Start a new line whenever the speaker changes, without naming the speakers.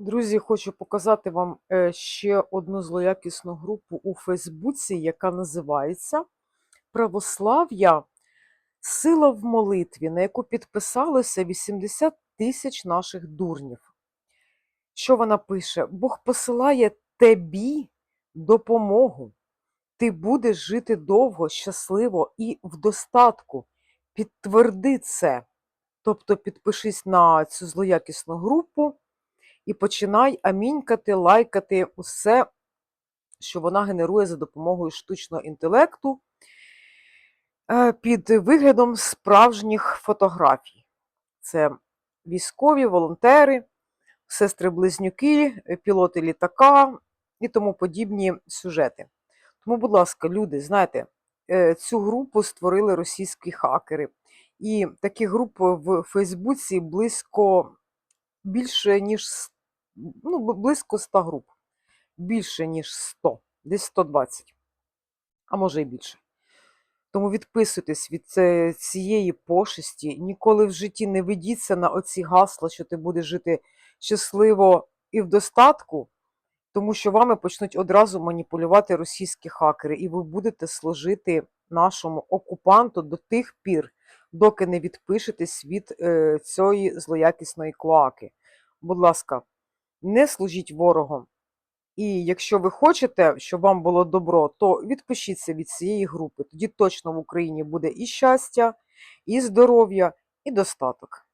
Друзі, хочу показати вам е, ще одну злоякісну групу у Фейсбуці, яка називається Православ'я Сила в молитві, на яку підписалося 80 тисяч наших дурнів. Що вона пише? Бог посилає тобі допомогу. Ти будеш жити довго, щасливо і в достатку. Підтверди це. Тобто підпишись на цю злоякісну групу і починай амінькати, лайкати усе, що вона генерує за допомогою штучного інтелекту е, під виглядом справжніх фотографій. Це військові, волонтери, сестри-близнюки, пілоти літака і тому подібні сюжети. Тому, будь ласка, люди, знаєте, е, цю групу створили російські хакери. І таких груп в Фейсбуці близько більше, ніж ну, близько 100 груп. Більше, ніж 100, десь 120, а може і більше. Тому відписуйтесь від цієї пошесті. Ніколи в житті не ведіться на оці гасла, що ти будеш жити щасливо і в достатку, тому що вами почнуть одразу маніпулювати російські хакери, і ви будете служити нашому окупанту до тих пір, доки не відпишетесь від е, цієї злоякісної клоаки. Будь ласка, не служіть ворогом. І якщо ви хочете, щоб вам було добро, то відпишіться від цієї групи. Тоді точно в Україні буде і щастя, і здоров'я, і достаток.